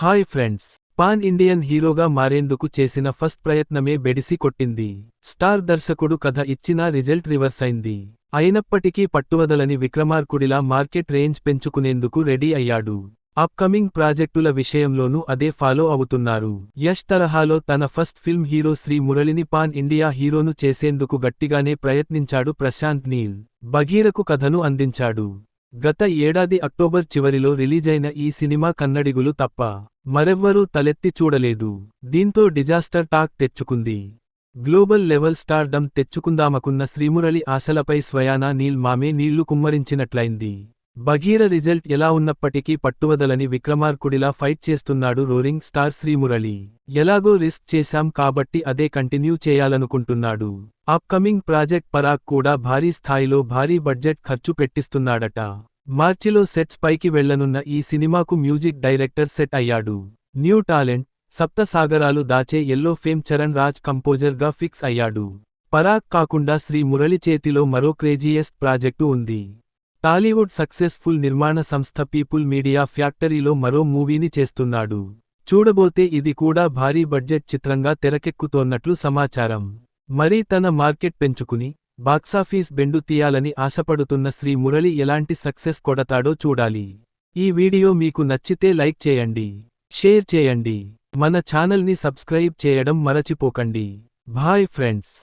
Hi friends pan Indian హీరోగా మారేందుకు చేసిన first ప్రయత్నమే బెడిసి కొట్టింది. స్టార్ దర్శకుడు కథ ఇచ్చినా రిజల్ట్ రివర్స్ అయింది. అయినప్పటికీ పట్టువదలని విక్రమార్కుడిలా మార్కెట్ రేంజ్ పెంచుకునేందుకు రెడీ అయ్యాడు. అప్కమింగ్ ప్రాజెక్టుల విషయంలోనూ అదే ఫాలో అవుతున్నారు. యష్ తరహాలో తన ఫస్ట్ ఫిల్మ్ హీరో శ్రీ మురళిని పాన్ ఇండియా హీరోను చేసేందుకు గట్టిగానే ప్రయత్నించాడు ప్రశాంత్ నీల్. బగీరకు కథను అందించాడు. గత ఏడాది అక్టోబర్ చివరిలో రిలీజైన ఈ సినిమా కన్నడిగులు తప్ప మరెవ్వరూ తలెత్తి చూడలేదు. దీంతో డిజాస్టర్ టాక్ తెచ్చుకుంది. గ్లోబల్ లెవెల్ స్టార్డమ్ తెచ్చుకుందామకున్న శ్రీమురళి ఆశలపై స్వయానా నీల్ మామే నీళ్ళు కుమ్మరించినట్లయింది. బగీర రిజల్ట్ ఎలా ఉన్నప్పటికీ పట్టువదలని విక్రమార్కుడిలా ఫైట్ చేస్తున్నాడు రోరింగ్ స్టార్ శ్రీమురళి. ఎలాగో రిస్క్ చేశాం కాబట్టి అదే కంటిన్యూ చేయాలనుకుంటున్నాడు. అప్కమింగ్ ప్రాజెక్ట్ పరాగ్ కూడా భారీ స్థాయిలో భారీ బడ్జెట్ ఖర్చు పెట్టిస్తున్నాడట. మార్చిలో సెట్స్ పైకి వెళ్ళనున్న ఈ సినిమాకు మ్యూజిక్ డైరెక్టర్ సెట్ అయ్యాడు. New talent Saptasagaralu Dache Ello fame Charan Raj కంపోజర్గా fix అయ్యాడు. పరాగ్ కాకుండా శ్రీ మురళి చేతిలో మరో క్రేజియస్ట్ ప్రాజెక్టు ఉంది. టాలీవుడ్ సక్సెస్ఫుల్ నిర్మాణ సంస్థ పీపుల్ మీడియా ఫ్యాక్టరీలో మరో మూవీని చేస్తున్నాడు. చూడబోతే ఇది కూడా భారీ బడ్జెట్ చిత్రంగా తెరకెక్కుతోన్నట్లు సమాచారం. మరీ తన మార్కెట్ పెంచుకుని బాక్సాఫీస్ బెండు తీయాలని ఆశపడుతున్న శ్రీ మురళి ఎలాంటి సక్సెస్ కొడతాడో చూడాలి. ఈ వీడియో మీకు నచ్చితే లైక్ చేయండి షేర్ చేయండి మన ఛానల్ని సబ్స్క్రైబ్ చేయడం మరచిపోకండి. Bye friends!